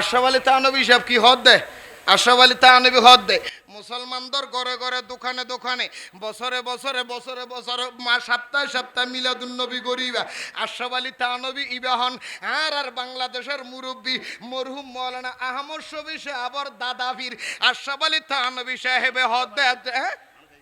আশরাফ আলী তানবী সাহেব কি হদ দেয়? আশরাফ আলী তানবী হদ দেয়। মুসলমানদের ঘরে ঘরে, দোকানে দোকানে, বছরে বছরে বছরে বছরে, মা সপ্তাহে সপ্তাহে মিলাদুন নবী গরিবা। আশরাফ আলী তানবী ইবাহন, আর আর বাংলাদেশের মুরব্বী মরহুম মৌলানা আহমদ শবি সাহাবর দাদাফির আশরাফ আলী তানবী সাহেবে হদ দেয় হ্যাঁ?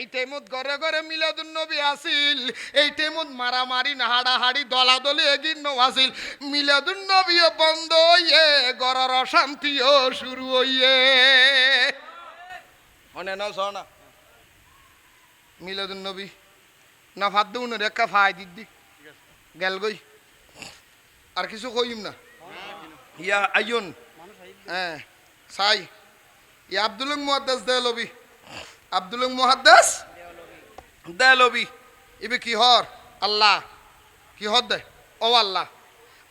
এই টাইমত ঘরে ঘরে মিলাদুন নবী আসিল, এই টাইমত মারামারি হাড়াহাড়ি দলাদলি এগিন নো আসিল। মিলাদুন নবীও বন্ধ হইয়ে, ঘরের অশান্তিও শুরু হইয়ে। মনে না শোনা মিলাদুন নবী, না ফাদ দেউন রেখা ফাই দিদি গেল গই। আর কিছু কইম না। ইয়া আইয়ন হ্যাঁ সাই। ইয়া আব্দুল মুহাদ্দাস দেলবি আব্দুল মুহাদ্দাস দেলবি ইবে কি হর আল্লাহ কি হদ দে ओ अल्लाह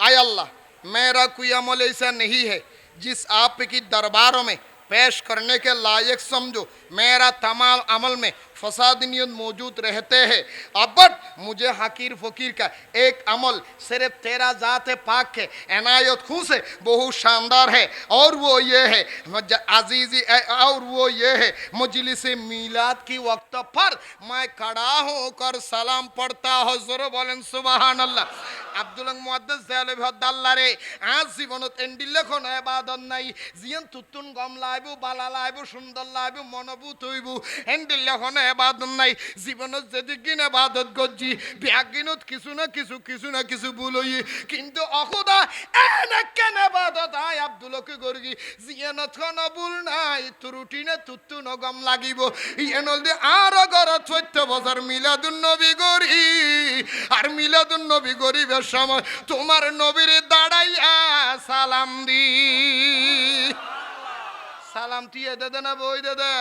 आय अल्लाह मेरा कोई अमल ऐसा नहीं है जिस आप की दरबारों में पेश करने के लायक समझो मेरा तमाम अमल में फसाद नियत मौजूद रहते हैं अब बट मुझे हकीर फकीर का एक अमल सिर्फ तेरा ज़ात पाक के एनायत खूँ से बहुत शानदार है और वो ये है मज- अजीज़ी और वो ये है मजलिस मीलाद की वक्त पर मैं खड़ा होकर सलाम पढ़ता हजर बोलें सुबहान अल्लाह আব্দুল মুহাদ্দিস দেয়ালে ভদ্দাল্লা রে আজ জীবনত এন্ডিলে কোন এবাদত নাই জিয়ান তুতুন গম লাইবু বালা লাইবু সুন্দর লাইবু মনবুত হইবু এন্ডিলে কোন এবাদত নাই জীবনত যদি কিন এবাদত গজ্জি বিয়াগিনত কিছু না কিছু কিছু না কিছু ভুল হই কিন্তু অখুদা এনে কেন এবাদত আই আব্দুলকে গরগি জিয়ানত কোন ভুল নাই ত্রুটি না তুত্তু নগম লাগিব। ইয়েনল দি আর গরত সত্য বছর মিলাদুন নবী গরি আর মিলাদুন নবী গরিবের সময়, তোমার নবীর দাঁড়াইয়া সালাম দি। সালাম টিয়ে দে দে না বই দে দে।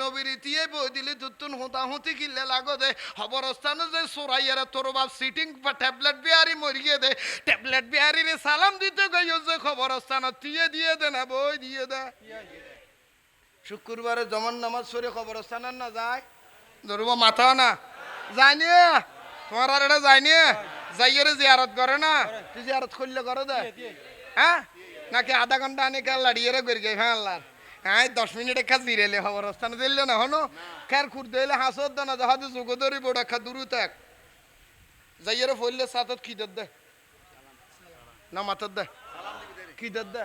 নবীর টিয়ে বই দিলে তুতুন হুতা হুতি কিল্লে লাগো দে। খবরস্থানে যে সোরাইয়ারে তোর বাপ সিটিং বা ট্যাবলেট বিহারি মরিয়ে দে। ট্যাবলেট বিহারি রে সালাম দিতে গইও যে খবরস্থানে টিয়ে দিয়ে দে না বই দিয়ে দে। শুক্রবারে জমান নামাজ সরে খবরস্থান না যায়? ধরব মাথা না। যায়নি তোমার আর এটা যায়নি যাইয়ে জিয়ারত করে না? তুই জিয়ারত করলে করে দে। হ্যাঁ? নাকি আধা ঘণ্টা আনে কাল লাড়িয়ে করে গে হ্যাঁ আল্লাহ। হ্যাঁ দশ মিনিট একা জিরেলে খবরস্থান দিলে না, হনো? খের খুর দিলে হাসত না যাহাতে যোগ ধরি বড় খা দূরু থাক যাইয়ে ফইলে সাতত খিদত দে। না, মাতত দে। খিদত দে।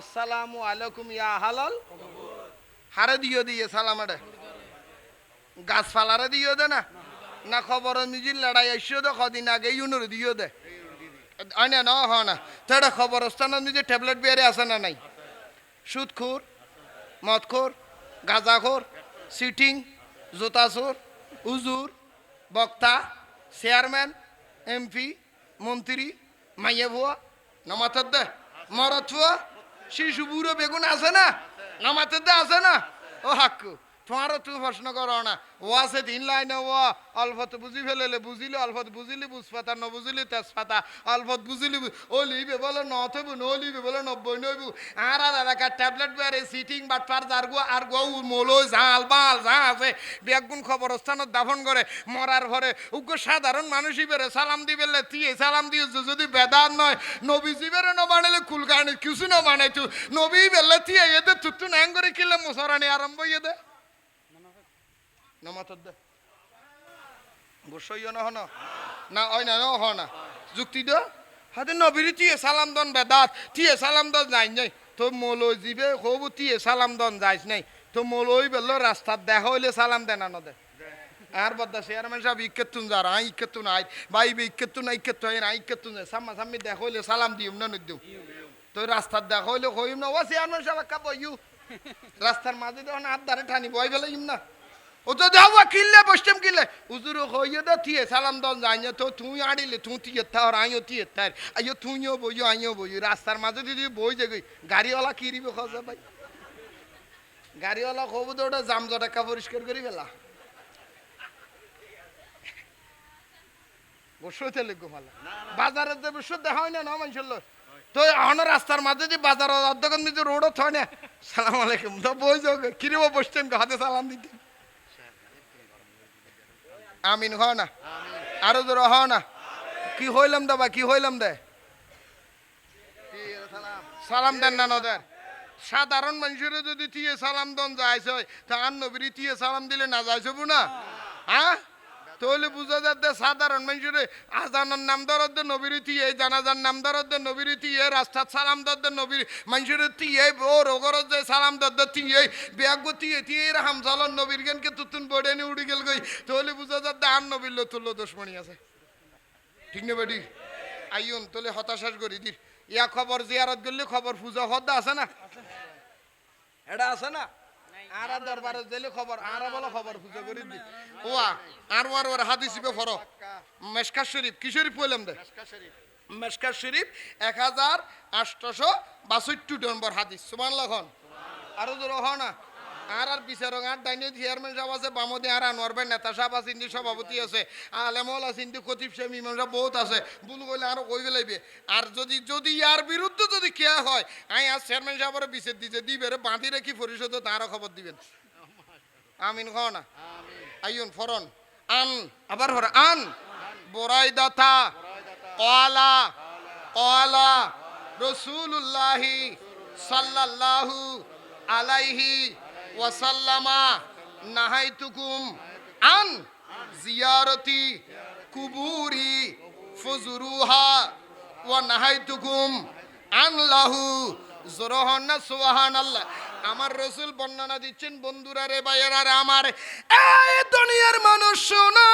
আসসালামু আলাইকুম ইয়া হালাল। হারে দিও দিয়ে সালাম এটা গাছপালারে দিও দে না। না খবর নিজের লড়াই আসিও দে, কদিন আগে ইউনুর দিও দে। আনে না হ না। তেটা খবর স্থানের নিজে ট্যাবলেট বেড়ে আছে না নাই? সুদখোর, মদখোর, গাঁজাখোর সিটিং জোতাচোর, উজুর, বক্তা চেয়ারম্যান এমপি মন্ত্রী, মাইয়া ভুয়া, নমাতর দে মরত শিশু বুড়ো বেগুন আছে না? নমাতর দে, আছে না? ও হাক্কু। তোমারও তুমি প্রশ্ন করো না। ও আছে তিন লাইনে ও অল্পত বুঝি ফেলেলে বুঝিলে অল্পত বুঝিলি বুঝপাতা, ন বুঝিলি তেজপাতা অল্পত বুঝিলি ও লিবে বলে নথবু ন লিবে বলে নব্বই নইবু। আর আর এলাকার ট্যাবলেট বেড়ে সিটিং বাটপার যার গো, আর গো মোলো ঝাল বাল যা আছে বেগুন খবরস্থানত দাফন করে, মরার ঘরে উগ্র সাধারণ মানুষই বেড়ে সালাম দিবেলে তিয়ে সালাম দিয়ে যদি বেদার নয় নবীজি বেড়ে ন বানালে কুলকানি কিছু ন বানাই তু নবী বেলে তিয়ে এদে তুতু ন্যাং করে কিলে মুসরানি আরম্ভ ইয়ে দে। নমাতর ওই দন বেদাত তিয়ে সালাম দন যাই নাই তো মলই জিবে হবু তিয়ে সালাম দন যাইস নাই তো মলই বেল রাস্তার দেখা হইলে সালাম দেন না দে আর বদ্দা চেয়ারম্যান সাহেব ইকেতুন যার আই ইকেতুন আই ভাই ইকেতুন না ইকেতু আই না ইকেতুন সাম্মা সাম্মি দেখা হইলে সালাম দিম না নদিম তো রাস্তার দেখা হইলে কইম না ও চেয়ারম্যান সাহেব কা বইউ রাস্তার মাঝে যখন হাত ধারে ঠানি বই ফেলাইম না ও তো কিনলে বসতাম কিনলে উজুর হইয়ে থিয়ে সালাম দন যাইনে তো তুই আড়িলে তুই তিয়ে থার আইও তিয়ে থার আইও তুইও বইও আইও বইও রাস্তার মাঝে যদি বই যাবি গাড়িওয়ালা কিরিবে খসা ভাই গাড়িওয়ালা খবর ওটা জাম জটাকা পরিষ্কার করি ফেলা গোসতে লিখব মালা বাজারের যে বিশ্ব দেখা হয় না না মানুষের তো এখন রাস্তার মাঝে যে বাজার অর্ধেক মিজে রোডও থয় না সালাম আলাইকুম তো বই যাও কিরে বসতেন হাতে সালাম দিতেন আমিন হ না। আরও জোর হ না। কি হইলাম দা বা কি হইলাম দে? সালাম দেন না নদের সাধারণ মানুষের যদি তিয়ে সালাম দন, যাইছ তা আন্ন বিড়ি তিয়ে সালাম দিলে না যাইছবু না? হ্যাঁ তাহলে বুঝা যাচ্ছে সাধারণ মানুষের আজানের নাম দরদ্দ নবীর তিয়ে জানাজার নাম দরদ্দ নবীর তিয়ে রাস্তার সালাম দরদ্দ নবীর মানুষের তিয়ে ও রোগর যে সালাম দরদ্দ তিয়ে ব্যাগ তিয়ে তিয়ে রাহাম চালন নবীর গেনকে তুতুন বড়ে নি উড়ি গেল গই। তাহলে বুঝা যাচ্ছে আর নবীর লতুল্য দুশ্মনী আছে। ঠিক না বেটি? আইন তোলে হতাশাস করি দি ইয়া খবর জিয়ারত করলে খবর পূজা হদ্দা আছে না? এটা আছে না? আর দরবারে দিলে খবর আর বলো খবর পূজা করি দি ওয়া আর ওয়ার ওয়ার হাদিসিবে ফর। মেশকা শরীফ কি শরীফ বললাম দে মেশকা শরীফ। এক হাজার আটশোশো বাষট্টি নম্বর হাদিস। সুমান লখন আরও জোর হ না। আর আর বিচারক, আর ডাইনি চেয়ারম্যান সাহেব আছে, বামদি আর আনোয়ার ভাই, নেতা সাহেব আছে, ইন্দি সভাপতি আছে আলেমল আছে, ইন্দি কতিব সাহেব ইমাম সাহেব বহুত আছে। ভুল করলে আরও কই ফেলাইবে? আর যদি যদি ইয়ার বিরুদ্ধে যদি কেয়া হয়, আই আর চেয়ারম্যান সাহেবের বিচার দিতে দিবে রে, বাঁধি রেখি পরিষদ তারও খবর দিবেন। আমিন খ না? আইন ফরন। আন, আবার হর আন। বোরাই দাতা কলা। কলা। রসুল্লাহি সাল্লাল্লাহু আলাইহি ওয়াসাল্লামা নাহাইতুকুম আন জিয়ারতি কুবুরি ফুজুরুহা ওয়া নাহাইতুকুম আন লাহু জোরহন না সোহান আল্লাহ আমার রসুল বর্ণনা দিচ্ছেন, বন্ধুরা রে, ভাইয়েরা আমার দুনিয়ার মানুষ শোনো,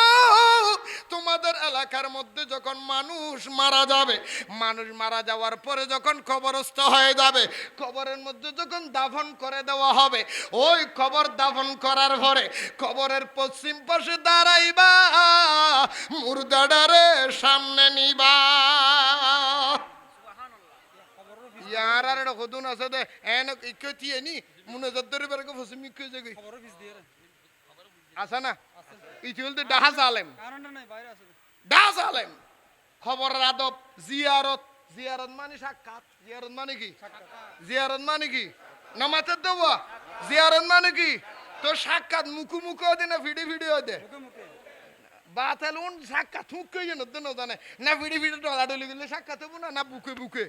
তোমাদের এলাকার মধ্যে যখন মানুষ মারা যাবে, মানুষ মারা যাওয়ার পরে যখন কবরস্থ হয়ে যাবে, কবরের মধ্যে যখন দাফন করে দেওয়া হবে, ওই কবর দাফন করার পরে কবরের পশ্চিম পাশে দাঁড়াইবা, মুর্দাডারে সামনে নিবা। ইয়ার আর একটা হদুন আছে দে এন ইকে তিয়ে নি মনে যদ্দরে বেরকে ফসি মিকে যে গই খবরও ফিস দিয়ে রে। আছে না ইতি হলতে ডাহা জালেম কারণটা নাই বাইরে আছে ডাহা জালেম খবরের আদব জিয়ারত জিয়ারত মানে সাক্ষাৎ জিয়ারত মানে কি জিয়ারত মানে কি নামাতে দেওয়া জিয়ারত মানে কি তো সাক্ষাৎ মুখু মুখু দে না ভিডি ভিডিও দে মুখে মুখে বাতাল উন সাক্ষাৎ দেন জানে না ভিডি ভিডি ডলা ডলি গেলে সাক্ষাৎ হব না না বুকে বুকে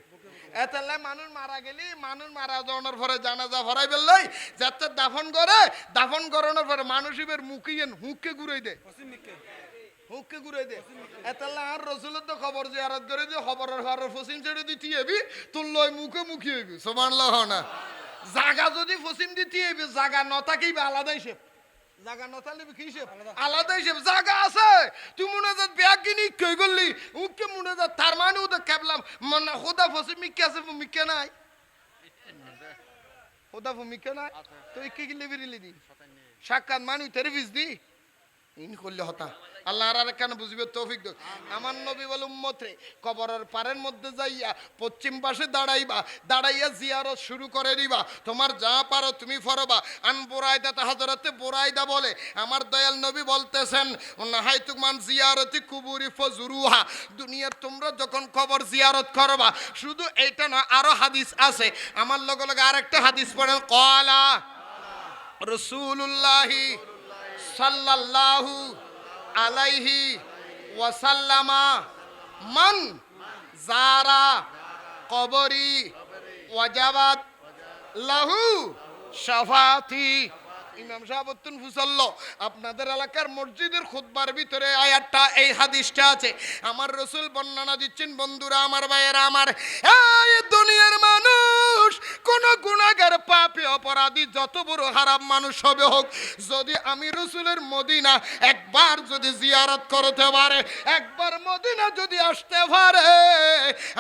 এতালে মানুষ মারা গেলি মানুষ মারা যাওয়ার পরে জানাজা ভরাই বেললাই যাতে দাফন করে দাফন করানোর পরে মানুষ এবার মুখিয়েন হুককে ঘুরাই দে পশ্চিম মিকে হুককে ঘুরাই দে এতালে আর রসুলের তো খবর জিয়ারত করে যে খবরের ঘরের ফসিম ছেড়ে দিতে এবি তোর লয় মুখে মুখি হইবি সমান লহ না জাগা যদি ফসিম দিতে এবি জাগা নথাকেই আলাদা হিসেব জাগা নথালে কি হিসেব? আলাদা। হিসেব জাগা আছে। তুই মনে যা ব্যাগ কিনি কই করলি উকে মনে যা তার মানে ও তো কেবলাম। মানে হোদা ফসে মিকে আছে মিকে নাই। হোদা মিকে নাই। তো ইকে কি দি সাক্ষাৎ মানুষ দি ইন করলে হতা। আল্লাহ আর কেন বুঝবে, তৌফিক দেখ আমার নবী বলে, উম্মতে, কবরের পারের মধ্যে যাইয়া পশ্চিম পাশে দাঁড়াইবা, দাঁড়াইয়া জিয়ারত শুরু করে দিবা। তোমার যা পারো তুমি ফরবা। আন বোরাইদা তাহাজরাতে বোরাইদা বলে, আমার দয়াল নবী বলতেছেন নাহাই তুমান জিয়ারতি কুবুরি ফজুরুহা। দুনিয়ার তোমরা যখন কবর জিয়ারত করবা, শুধু এইটা না, আরও হাদিস আছে। আমার লগে লগে আরেকটা হাদিস পড়েন কলা রসুল্লাহি সাল্লাল্লাহু আলাইহি ওয়াসাল্লামা মান জারা কবরি ওয়াজাবাত লাহু শাফাতি ইমাম সাহাবতুন ফুসল্ল, আপনাদের এলাকার মসজিদের খুতবার ভিতরে আয়াতটা, এই হাদিসটা আছে। আমার রসুল বর্ণনা দিচ্ছেন, বন্ধুরা, আমার ভাইয়েরা, আমার দুনিয়ার মানুষ, কোন গুণাগার পাপে, অপরাধী, যত বড় খারাপ মানুষ হবে হোক, যদি আমি রসুলের মদিনা একবার যদি জিয়ারত করতে পারে, একবার মদিনা যদি আসতে পারে,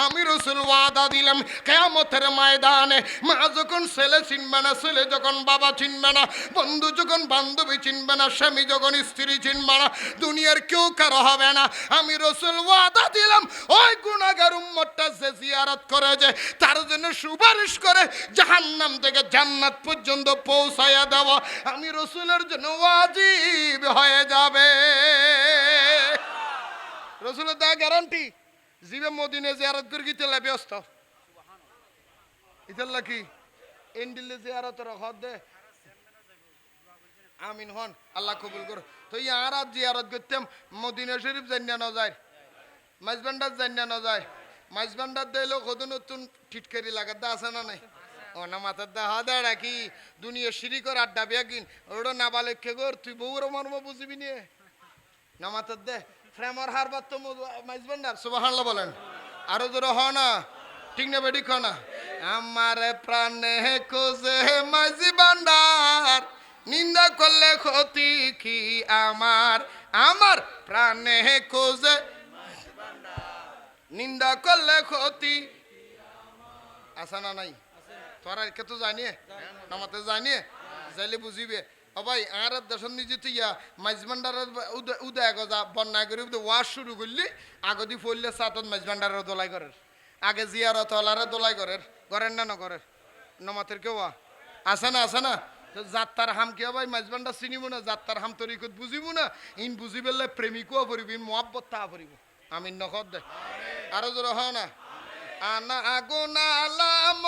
আমি রসুল ওয়াদা দিলাম, কেয়ামতের ময়দানে মা যখন ছেলে চিনবে না, ছেলে যখন বাবা চিনবে না বন্ধু যখন বান্ধবী চিনবে না, স্বামী যখন স্ত্রী চিনবে না, দুনিয়ার কেউ কারও হবে না। আমি রসুল ওয়াদা দিলাম, ওই গুণাগার উম্মতটা যে জিয়ারত করে যে তার জন্য সুপারিশ করে জাহান্নাম থেকে জান্নাত পর্যন্ত পৌঁছাইয়া দেওয়া আমি রসুলের জন্য ওয়াজিব হয়ে যাবে। রসুলের দেয়া গ্যারান্টি জিবে মদিনে জিয়ারত করে, গিতে ব্যস্ত ইতাল্লা কি? এন্ডিলে জিয়ারত রখত দে। আমিন হন, আল্লাহ কবুল কর তো ইয়ার আর জিয়ারত করতাম, মদিনা শরীফ জানিয়া ন যায়, মাইজবান্ডার জানিয়া ন যায়, মাইজবান্ডার দিলেও কত নতুন টিটকারি লাগার দা আছে না নাই? ও না মাথার দা হা দা রাখি দুনিয়া সিঁড়ি কর আড্ডা বেগিন ওটা না বালে কে কর তুই বউর মর্ম বুঝবি নিয়ে না মাথার দে ফ্রেমর হারবার তো মাইজবান্ডার সুবাহান্লা বলেন। আরও জোর হ না, ঠিক না বেডি খ না? আমার প্রাণে কোজে মাঝি বান্ডার নিন্দা করলে ক্ষতি কি আমার? আমার প্রাণে কোজে নিন্দা করলে ক্ষতি আসা না নাই? তোরা কে তো জানিয়ে নামাতে জানিয়ে যাইলে বুঝিবে। ও ভাই, আর দেশন নিজে তুই মাইজবান্ডার উদয় গজা বন্যা করে ওয়াশ শুরু করলি আগদি ফললে সাতত মাইজবান্ডারের দোলাই করের। আগে জিয়ারত হলারে দোলাই করের করেন না নকরের নমাতের কেউ আছে না আছে না? তো যাত্রার হাম কে ভাই? মাইজবান্ডা চিনিব না, যাত্রার হাম তরিকত বুঝিব না? ইন বুঝি পেলে প্রেমিকও পড়িব ইন মহাব্বত তা পড়িব আমি নখত দে। আরও জোর হ না। আনা আগুন আলাম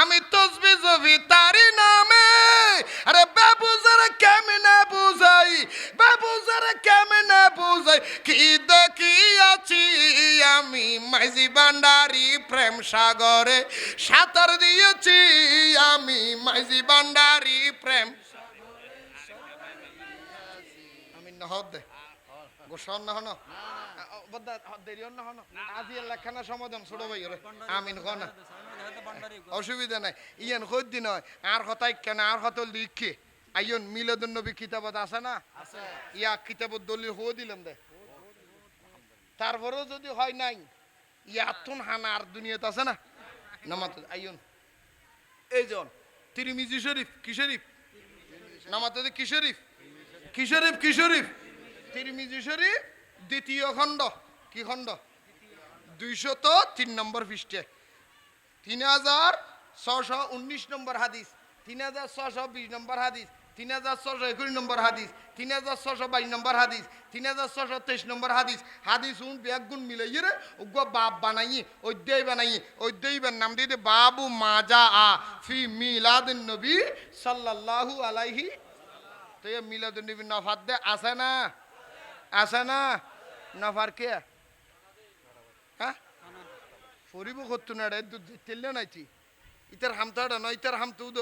আমি তসবি জবি তারি নামে। আরে বাবুজার কেমনে বুঝাই? বাবুজার কেমনে বুঝাই? কি আছি আমি মাইজি ভান্ডারি প্রেম সাগরে সাঁতার দিয়েছি আমি মাইজি ভান্ডারি প্রেম আমি নহদ গোসন না হন অসুবিধা নাই। ইয়ান খোঁজ দিন আর কথাই কেন? আর হতল লিখে। আইয়ন মিলাদুন নবী কিতাবত আছে না? ইয়া কিতাবত দলিল হো দিলাম দে। তারপরেও যদি হয় নাই, ইয়াতুন হানা আর দুনিয়াত আছে না? নামাত আইন এই জন তিরিমিজি শরীফ, কি শরীফ? নামাতে কি শরীফ? কি শরীফ কি শরীফ? তিরমিজি শরীফ, দ্বিতীয় খণ্ড। কি খণ্ড? দুইশত তিন নম্বর পৃষ্ঠে। তিন হাজার ছশো উনিশ নম্বর হাদিস। তিন হাজার ছশো বিশ নম্বর হাদিস। তিন হাজার ছশো একুশ নম্বর হাদিস, তিন হাজার ছশো বাইশ নম্বর হাদিস, তিন হাজার ছশো তেইশ নম্বর হাদিস। হাদিস উন ব্যাগ গুণ মিলাই রে উগ্র বাপ বানাই অধ্যায় বানাই অধ্যায় নাম দিয়ে বাবু মাজা আ ফি মিলাদ নবী সাল্লাল্লাহু আলাইহি। তো মিলাদ নবী নফাত দে আছে না? আছে না? নফার কে? হ্যাঁ? ফরিব করতো না রে, দুধ তেলে নাইছি ইতার হামতাটা নয় ইতার হাম তুদ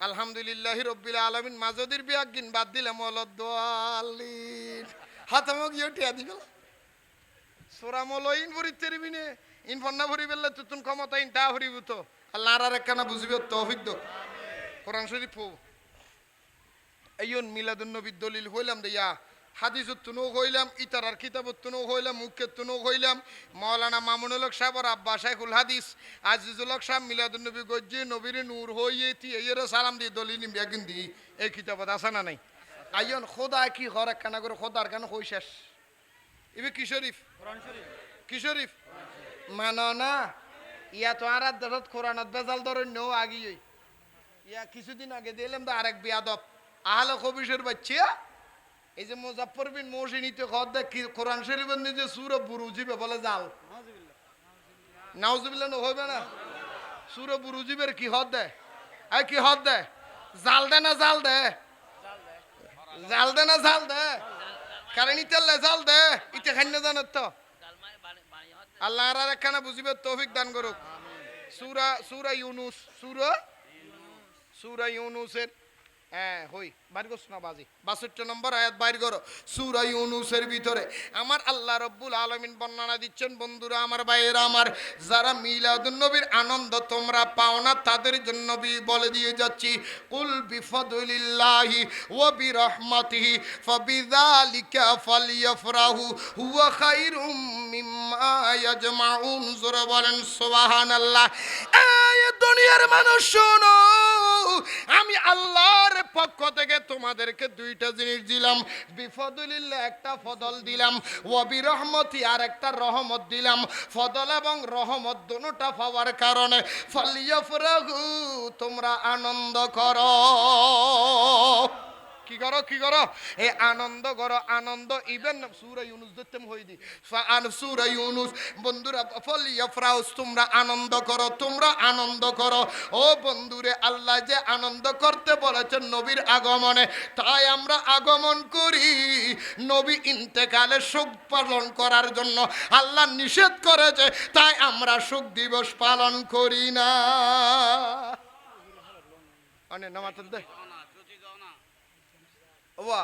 আলহামদুলিল্লাহ রব্বিল আলমিন মাজদির বিয়াগিন বাদ দিলে মলদ্দিন হাতামক ইয়ে টিয়া দি গেল ইন ভরি তেরিবিনে ইন ভরি বেললে তুতুন ক্ষমতা ইন তা ভরিব তো। আল্লাহ আর একখানা বুঝিবে দো কোরআন শরীফ এইন মিলাদুন নবীর দলিল হইলাম দে ইয়া। হাদিসুত্তুনও হইলাম ইতারার কিতাবুত্তুনও হইলাম মুখ্যতুনও হইলাম। মৌলানা মামুনুল হক সাহেব আর আব্বা শাইখুল হাদিস আজিজুল হক সাহেব মিলাদুন নবী গজ্জি নবীর নূর হইয়ে তি এর সালাম দি দলিল বেগিন দি এই কিতাবত আছে না নাই? আইয়ন খোদা কি হর একখানা করে খোদার কেন হই শেষ। ইবে কি শরীফ? কি শরীফ? মানো না ইয়া তো আর দেশত কোরআনত বেজাল ধরেন নো আগিয়ে ইয়া কিছুদিন আগে দিলাম তো আরেক বিয়াদব। আহলে কবিশের বাচ্চা এই যে মুজাফর বিন মৌসিনীতে খদ দেখ কোরআন শরীফের নিজে সুর বুরুজিবে বলে জাল। নাউজুবিল্লাহ নো, হইবে না? সুর বুরুজিবের কি হদ দে আই কি হদ দে জাল দে না জাল দে জাল দে না জাল দে কারণ ইতাল্লে জাল দে ইতে খান্য জানত তো। আল্লাহ আর একখানা বুঝিবে তৌফিক দান করুক। সুরা সুরা ইউনুস, সুরা? সুরা ইউনুসের হ্যাঁ হই বাষট্টি নম্বর আয়াত বাইর করো। সুরা ইউনুসের ভিতরে আমার আল্লাহ রব্বুল আলমিন দিচ্ছেন, বন্ধুরা, আমার আমার যারা নবীর আনন্দ তোমরা তাদের জন্য বলে দিয়ে যাচ্ছি, কুল বিফদুলিল্লাহি ইয়াজমাউন। জোরে বলেন, সুবহানাল্লাহ। দুনিয়ার মানুষ শোনো। আমি আল্লাহর পক্ষ থেকে তোমাদেরকে দুইটা জিনিস দিলাম। বিফদুলিল্লাহ একটা ফদল দিলাম ওয়াবি রহমতি আর একটা রহমত দিলাম। ফদল এবং রহমত দুটা পাওয়ার কারণে ফলিয়ফরাহু, তোমরা আনন্দ করো। কি করো কি করো? এই আনন্দ করো, আনন্দ। ইভেন সুরা ইউনুস ধরতে হই দি। ইউনুস, বন্ধুরা ফলিয়া ফ্রাউস তোমরা আনন্দ করো, তোমরা আনন্দ করো। ও বন্ধুরে, আল্লাহ যে আনন্দ করতে বলেছেন নবীর আগমনে, তাই আমরা আগমন করি। নবী ইন্তেকালে শোক পালন করার জন্য আল্লাহ নিষেধ করেছে, তাই আমরা শোক দিবস পালন করি না। অনেক নামাজ দে ওয়া।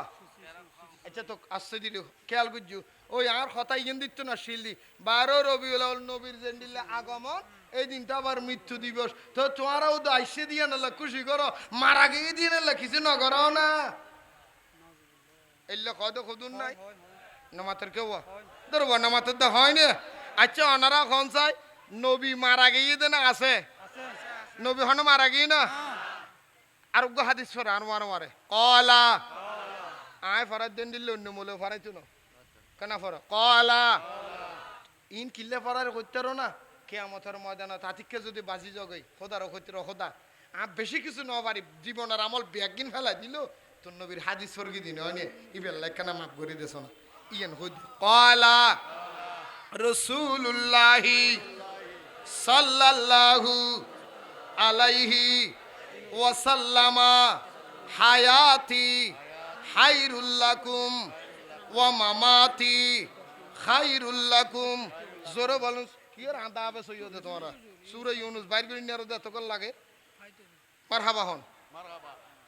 আচ্ছা তো আসতে দিল খেয়াল করছু? ওই আর কথা দিত না শিল্লি বারো রবিউল নবীর জেন্ডিলে আগমন এই দিনটা আবার মৃত্যু দিবস। তো তোমারাও তো আইসে দিয়ে নালা খুশি করো। মারা গিয়ে দিয়ে নালা কিছু নগরাও না। এলে কদ খুদুন নাই। নামাতের কেউ ধরবো নামাতের তো হয় না। আচ্ছা ওনারা খন চাই নবী মারা গিয়ে দে না আছে। নবী হন মারা গিয়ে না? আরোগ্য হাদিস ফরে আর মারো মারে। কলা। আয় ফরার দেন দিলে অন্য মূলে ফরাইতো না। কেন ফর কলা। ইন কিল্লে ফরার করতেরো না, কেয়ামতের ময়দানে তাতিককে যদি বাজি জগাই, খোদারও করতে খোদা আ বেশি কিছু ন পারি জীবনের আমল ব্যাগিন ফেলাই দিল তোর নবীর হাদিস স্বর্গী দিন, হয় ইবেল লাইকানা মাফ করে দেছ না। ইয়েন হইদ কলা। রসুল্লাহি সাল্লাল্লাহু আলাইহি ওয়াসাল্লামা হায়াতি হাইরুল্লাকুম ওয়া মামাতি খাইরুল্লাকুম জোরে বলুন, কি আর আদা আবে সৈয়দে তোমরা? সুরে ইউনুস, বাইর করে নিয়ে আরও এত লাগে। মারহাবা হন।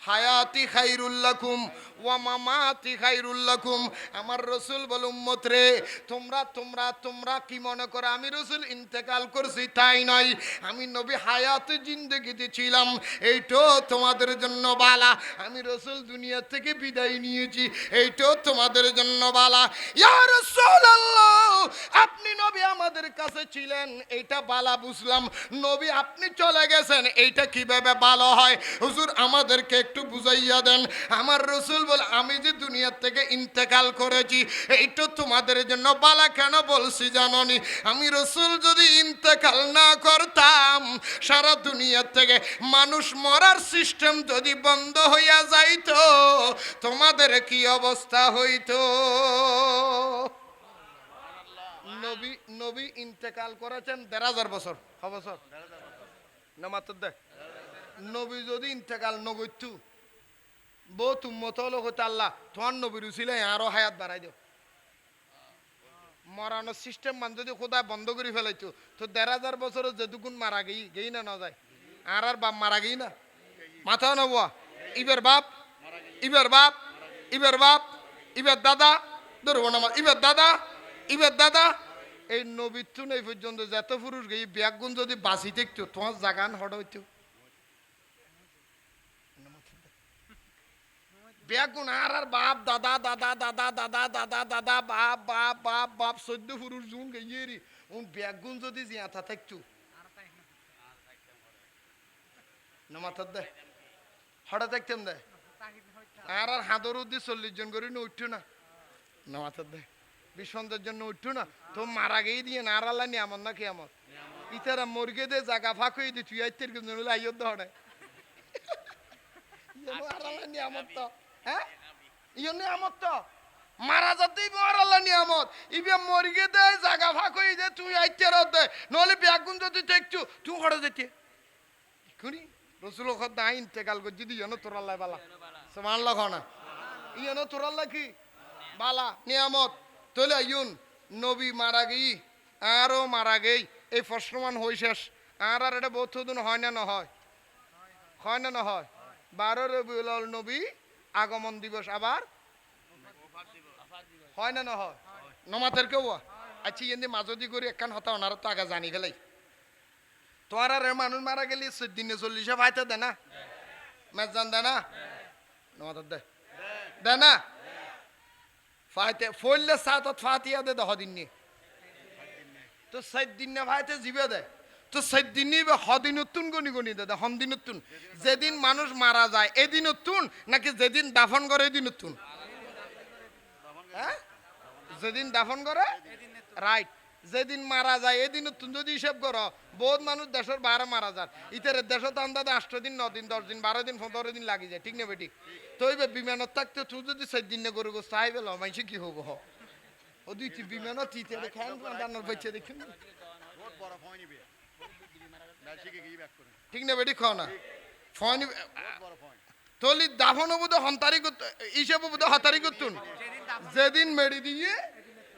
হায়াতি খাইরুল্লাকুম ওয়া মামাতি খাইরুল্লাকুম আমার রসুল বল, উম্মত রে, তোমরা তোমরা তোমরা কি মনে করো? আমি রসুল ইন্তেকাল করছি, তাই নয়। আমি নবী হায়াত জিন্দগিতে ছিলাম। এইটো তোমাদের জন্য বালা। আমি রসুল দুনিয়া থেকে বিদায় নিয়েছি। এইটো তোমাদের জন্য বালা। ইয়া রাসূলুল্লাহ, আপনি নবী আমাদের কাছে ছিলেন। এইটা বালা বুঝলাম। নবী, আপনি চলে গেছেন। এইটা কীভাবে ভালো হয়? হুজুর, আমাদেরকে একটু বুঝাইয়া দেন। আমার রসুল বল, আমি যে দুনিয়ার থেকে ইন্তেকাল করেছি, এইটা তোমাদের জন্য বালা কেন বলছি জাননি? আমি রসুল যদি ইন্তেকাল না করতাম, সারা দুনিয়ার থেকে মানুষ মরার সিস্টেম যদি বন্ধ হইয়া যাইতো, তোমাদের কি অবস্থা হইতো? নবী নবী ইন্তেকাল করেছেন দেড় হাজার বছর ক বছর? না, মাত্র দে নবী যদি ইন্তেকাল নগৈতু বউ তুম্মত হলো হতে আল্লাহ, তোমার নবীর উচিলে আরও হায়াত বাড়াই দিও। মরানোর সিস্টেম মান যদি খোদা বন্ধ করে ফেলাইতো, তো দেড় হাজার বছর যেটুকুন মারা গেই গেই না না যায়? আর আর বাপ মারা গেই না? মাথা নবুয়া, ইবের বাপ ইবের বাপ ইবের বাপ, ইবের দাদা ধরবো না ইবের দাদা ইবের দাদা। এই নবীত্ব নেই পর্যন্ত যত পুরুষ গেই ব্যাগুন যদি বাঁচি দেখতো, তোমার জাগান হট বেগুন আর আর, বাপ, দাদা দাদা দাদা দাদা দাদা দাদা, বাপ বাপ বাপ বাপ চোদ্দ পুরুষ জুন গেইয়েরি। উন বেগুন যদি জিয়াথা থাকতো নমাথার দে। হঠাৎ দেখতাম দে। আর আর, হাদর উদ্দি চল্লিশ জন করে উঠতো না। নমাথার দে। বিসন্দের জন্য উঠতো না। তো মারা গেই দিয়ে না, আর, আল্লাহ নিয়ামত না কি আমত ইতারা মর্গে দে, জাগা ফাঁক হয়ে দি, তুই আইতের কিন্তু আইয়ত ধরে ইয়েনো আর, আল্লাহ নিয়ামত তো। হ্যাঁ? ইয়ে নিয়ামত তো। মারা যাতে আর আল্লাহ নিয়ামত। ইবে মরিগে দে, জাগা ফাঁক হয়ে দে, তুই আইতে দে। নহলে ব্যাগুন যদি দেখছু, তুই হড়ে যেতে শুনি রসুল খদ্দা আইন টেকাল করছি দি ইয়েনো তোর বালা। সমান লখ না ইয়েনো তোর আল্লাহ কি? বালা, নিয়ামত। তোলে ইউন নবী মারা গেই, আরও মারা গেই, এই প্রশ্নমান হই শেষ। আর আর এটা বহুত দিন হয় না, নহয়? হয় না, নহয়? বারো রবিউল নবী আগমন দিবস আবার? হয় না নহয়? নমাতের কেউ আচ্ছা এমনি মাজদি করে একখান হতা ওনারা তো আগে জানি ফেলাই তোমার আর মানুষ মারা গেলে দিনে চল্লিশে ভাইতে দে না? মেজ জান দে না? নমাতের দে। দে না? ফাইতে ফইলে সাতত ফাতিয়া দে দহ দিন তো সাত দিন না ভাইতে জিবে দে। তো সাত দিনই বা হদিনতুন গনি গনি দে হমদিনতুন যেদিন মানুষ মারা যায়, এদিন এদিনতুন নাকি যেদিন দাফন করে এদিনতুন হ্যাঁ? যেদিন দাফন করে, রাইট। যেদিন মারা যায়, এদিন তুমি যদি হিসেব করো, বহুত মানুষ দেশের বাইরে মারা যায় ইতারে দেশত আন্দাজে আষ্ট দিন, ন দিন, দশ দিন, বারো দিন, পনেরো দিন লাগি যায়, ঠিক না বেটি তো ওই বিমানত থাকতে, তুই যদি সেই দিন গরু গো চাই বেল মাইসে কি হব, হ? ও দুই বিমানত ইতারে বাচ্চা দেখুন বহুত বড় ফয় নিবে বেলশিকে গিয়ে ব্যাক করে ঠিক না বেটি খাও না। তলি দাফন বুধ হন্তারি হিসেব বুধ হতারি করতুন যেদিন মেরি দিয়ে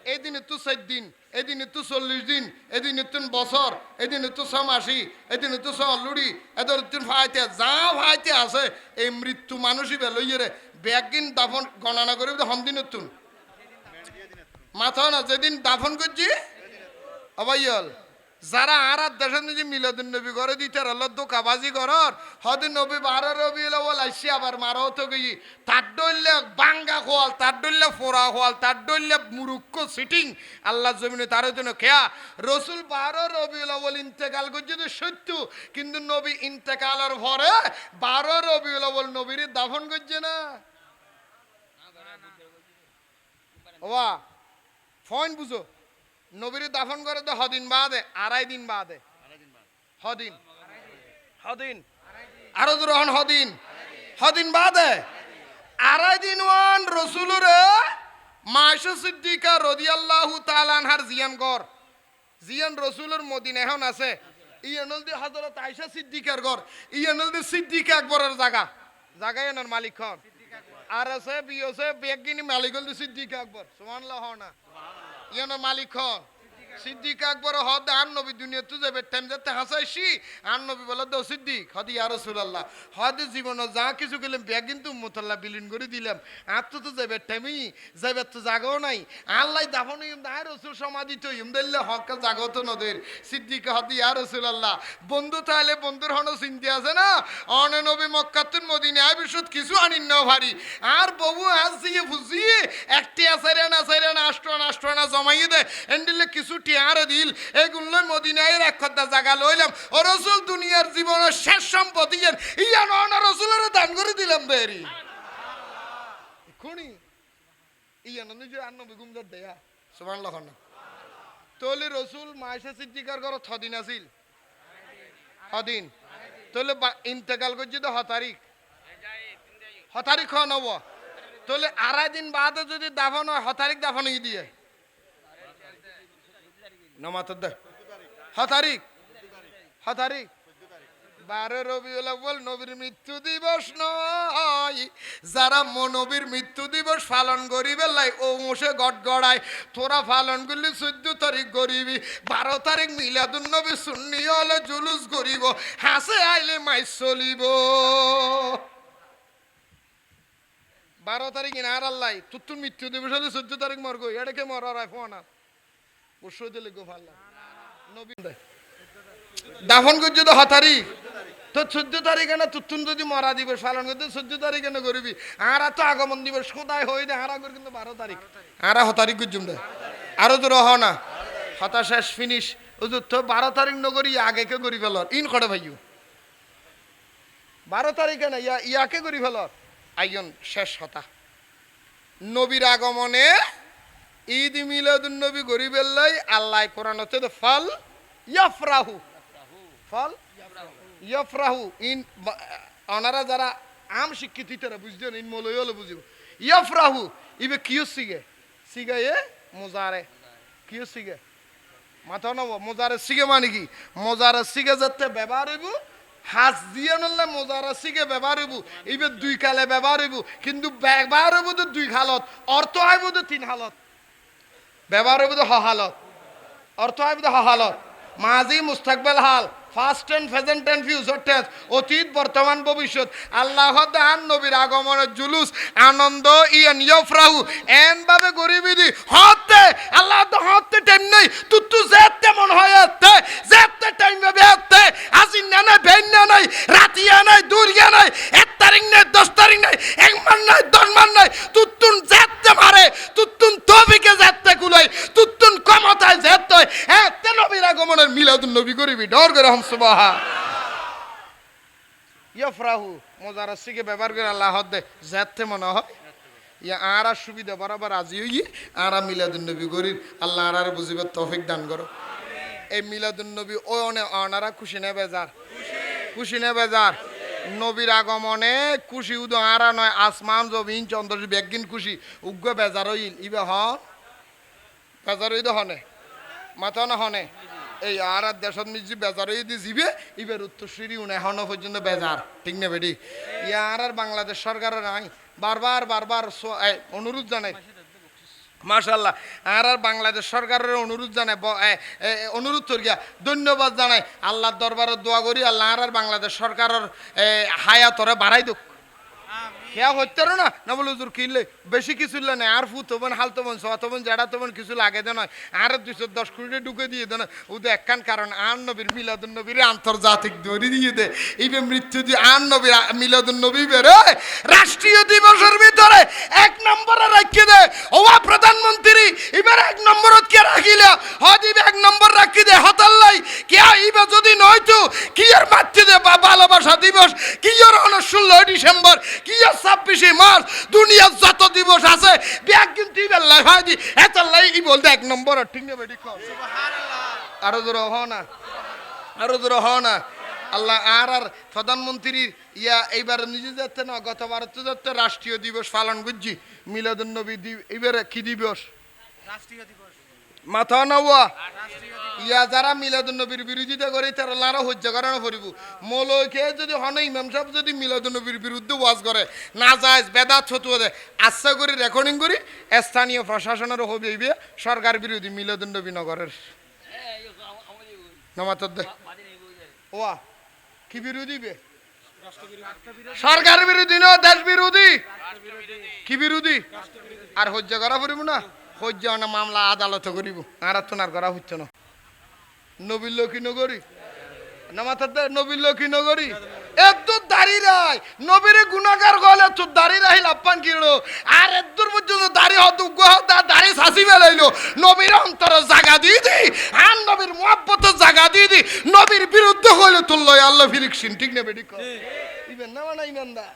এদিন একটু চার দিন এদিন একটু চল্লিশ দিন এদিন একটু বছর এদিন একটু ছ মাসি এদিন একটু ছ অলুড়ি এদের একটু ভাইতে যা ভাইতে আছে এই মৃত্যু মানুষই বেলইয়ে রে। ব্যাগিন দাফন গণনা করে হন্দিন একটু মাথা না যেদিন দাফন করছি অবাইল যারা আর দেশের নিজে মিলাদুন নবী করে দিতে রল্ল দোকাবাজি করর হদিন নবী বারো রবি লবল আইসি আবার মারো তো গই তার ডইলে বাঙ্গা খোয়াল তার ডইলে ফোরা খোয়াল তার ডইলে মুরুক্ষ সিটিং আল্লাহ জমিনে তার জন্য খেয়া রসুল বারো রবি লবল ইন্তেকাল করছে তো সত্য কিন্তু নবী ইন্তেকালের ভরে বারো রবি বল নবীর দাফন করছে না ওয়া ফয়েন বুঝো নবীর দাফন করে তো হদিন বাদে, আড়াই দিন বাদে। হদিন। হদিন। আরও রহন হদিন। হদিন বাদে? আড়াই দিন ওয়ান রসুলরে মাইশা সিদ্দিকা রদিয়াল্লাহু তাআলার জিয়ান গর জিয়ান রসুলের মদিনা এখন আছে। ইয়ানল দি হযরত আয়েশা সিদ্দিকার ঘর। ইয়ানল দি সিদ্দিক আকবরের জায়গা। জায়গা এনার মালিক খন আর আছে বিয়সে বেগিনি মালিক হল দি সিদ্দিক আকবর। সুবহানাল্লাহ হও না। ইয়ানো মালিক খন সিদ্দিক আকবর হদ আন নবী দুনিয়া তু যাবে টাইম যাতে হাসাইছি। আন নবী বলে, দাও সিদ্দিক। হদি, ইয়া রাসূলুল্লাহ। হদ জীবন যা কিছু গেলাম ব্যাগ কিন্তু মুতাল্লা বিলীন করে দিলাম। আর তো তো যাবে টাইমই যাবে তো জাগাও নাই। আল্লাহ দাফন ইম দা রসুল সমাধি তো ইম দিল্লে হক জাগো তো নদের। সিদ্দিক হদি, ইয়া রাসূলুল্লাহ। বন্ধু তাহলে বন্ধুর হনো চিন্তা আছে না? অন নবী মক্কাতুন মদিনায় বিশুদ্ধ কিছু আনিন না ভারী। আর বউ আজ দিয়ে ফুসিয়ে একটি আসারে না আসারে না আষ্ট না আষ্ট না জমাইয়ে দে এন্ডিলে কিছু টিয়ার দিল এগুলো মদিনায় এক কথা জায়গা লইলাম। ও রসুল, দুনিয়ার জীবনের শেষ সম্পত্তি যেন ইয়া না রসুলের দান করে দিলাম বেরি খুনি। ইয়া না নিজে আন্ন দেয়া। লখন তলে রসুল মায়েশা সিদ্দিকার ঘর ছদিন আছিল। ছদিন তলে ইন্তেকাল করছি তো হ তারিখ। হ তারিখ খ তলে আড়াই দিন বাদে যদি দাফন হয়, হ তারিখ দাফন দিয়ে। মৃত্যু দিবস মৃত্যু পালন তোরা পালন করলি চোদ্দ তারিখ করিবি বারো তারিখ মিলাদুন নবী সুন্নি হলে জুলুস করিব। হাসে আইলে মাই চলিব। বারো তারিখ ইনার আল্লাহ। তুত্তুর মৃত্যু দিবস হলে চোদ্দ তারিখ মরগ। এটাকে মরার ফোন আর দাফন করছে তো হ তারিখ তো চোদ্দ তারিখে না তুতুন যদি মরা দিবস পালন করতে চোদ্দ তারিখে না করবি আরা তো আগমন দিবস সদায় হয়ে দে আরা করে কিন্তু বারো তারিখ। আরা হ তারিখ করছুম দে আরও তো রহ না। হতা শেষ ফিনিশ ওজুর তো বারো তারিখ নগরী আগে কে করি ফেল ইন খড়ে ভাইও বারো তারিখে না, ইয়া, ইয়াকে করি ফেল আইন শেষ হতা। নবীর আগমনে ঈদ মিলাদুন নবী গরিবের লাই আল্লাহ কোরআন হচ্ছে ফল ইয়াফরাহু। ফল ইয়াফরাহু। ইন ওনারা যারা আম শিক্ষিত, তারা বুঝছেন ইন মলই হলে বুঝিব। ইয়াফরাহু, ইবে কিয় সিগে? সিগে এ মোজারে। কিয় সিগে? মাথা নব, মোজারে সিগে মানে কি? মোজারে সিগে যাতে ব্যবহার হইব, হাজ দিয়ে নলে মোজারে সিগে ব্যবহার হইব, ইবে দুই কালে ব্যবহার হইব, কিন্তু ব্যবহার হইব তো দুই হালত, অর্থ হইব তো তিন হালত। ব্যবহার হইব তো হালত। অর্থ হইব তো হালত। মাজি মুস্তাকবেল হাল। First and present and future tense অতীত, বর্তমান, ভবিষ্যৎ। আল্লাহ দান নবীর আগমনের জুলুস, আনন্দ, ইয়ান, ইয়ফরাহু। এন ভাবে গরিবি দি হতে, আল্লাহ তো হতে টাইম নেই। তুতু যেতে মন হয় এতে, যেতে টাইম ভাবে এতে। আসিন না নাই, বেন না নাই, রাতিয়া নাই দুর্গা নাই, এক তারিখ নাই, দশ তারিখ নাই, এক মান নাই, দশ মান নাই। তুতুন যেতে মারে তুতুন তবিকে যেতে কুলাই তুতুন ক্ষমতায় যেতে এতে নবীর আগমনের মিলাদুন নবী গরিবি, ডর করে হমসবাহা ইয়ফরাহু, মোজার ব্যবহার করে আল্লাহ দে যেতে মনে হয়। ইয়া আর সুবিধা, বরাবর আজি হইয়ে আর মিলাদুন নবী করির আল্লাহ দান করো। এই মিলাদুন নবী ও অনে অনারা খুশি খুশি নবীর আগমনে খুশি উদো আরা নয়, আসমান, জমিন, চন্দ্র বেগিন খুশি। উগ্র বেজার হইল। ইবে হন? বেজার হইতে হনে? মাথা না হনে? এই আর আর দেশত মিজি বেজার হয়ে দিয়ে যাবে ইবের উত্তরসূরি এখনও পর্যন্ত বেজার। ঠিক না বেডি ইয়ার আর আর বাংলাদেশ সরকারের নাই বারবার বারবার অনুরোধ জানাই। মাশাল্লাহ আর আর বাংলাদেশ সরকারের অনুরোধ এ, অনুরোধ করিয়া ধন্যবাদ জানাই। আল্লাহর দরবারে দোয়া করি আল্লাহ আর আর বাংলাদেশ সরকারের হায়াতরে বাড়াই দুক। খেয়া হইতে না? না বলে হুজুর কিনলে বেশি কিছু না। আর ফু তবন, হাল তবন সোয়া তবন, জেডা তবন কিছু লাগে দেন আর দুইশো দশ কোটি ঢুকে দিয়ে দেন ওদের একখান কারণ, আন নবীর মিলাদুন নবীর আন্তর্জাতিক দড়ি দিয়ে দে। এইবে মৃত্যু দিয়ে আন নবীর মিলাদুন নবী বেরোয় রাষ্ট্রীয় দিবসের ভিতরে এক নম্বরে রাখি দে। ওয়া প্রধানমন্ত্রী, এবার এক নম্বরত কে রাখিলা? হদিব এক নম্বর রাখি দে। হতাল্লাই, কে ইবে যদি নয়তো? কি এর মাতৃ দে ভালোবাসা দিবস? কি হল ষোলোই ডিসেম্বর? কি এর ছাব্বিশে মার্চ দুনিয়ার যত দিবস আছে ব্যাগ কিন্তু ইবে লাই ভাই দি এত লাই ই বলতে এক নম্বর ঠিক না বেটি আরও জোর হ না। আরও জোর হ না। আল্লাহ আর আর প্রধানমন্ত্রীর ইয়া এইবার নিজে যাচ্ছে না গতবার তো যাচ্ছে রাষ্ট্রীয় দিবস পালন করছি। মিলাদুন নবী এবারে কি দিবস? রাষ্ট্রীয় দিবস। মাথা নওয়া ইয়া যারা মিলাদুন নবীর বিরোধিতা করে, তারা লারা হজ্জা করানো করিব। মৌলকে যদি হন, ইমাম সাহেব যদি মিলাদুন নবীর বিরুদ্ধে ওয়াজ করে না যায় বেদাত ছতুয়া দেয় আশা করি রেকর্ডিং করি, স্থানীয় প্রশাসনের হবিবে সরকার বিরোধী মিলাদুন নবী নগরের ওয়া, কি বিরোধী বে? সরকার বিরোধী না, দেশ বিরোধী? কি বিরোধী? আর হজ্জা করা পড়িব না? না মামলা আদালতে করিব। আর আর তো না। করা হচ্ছে না নবীর লক্ষ্মী নগরী? নামাতার নবীর লক্ষ্মী নগরী? এত দাড়ি রাই নবীরে গুণাগার গলে তোর দাড়ি রাহি লাপ্পান কিলো আর এদূর পর্যন্ত দাড়ি হত তার দাড়ি শাসি বেলাইলো নবীর অন্তর জাগা দিয়ে দি আর নবীর মহাব্বত জাগা দিয়ে দি নবীর বিরুদ্ধে হইলে তোর লয় আল্লাহ ফিরিকশিন ঠিক না বেডিক ইবেন না মানে ইমান দা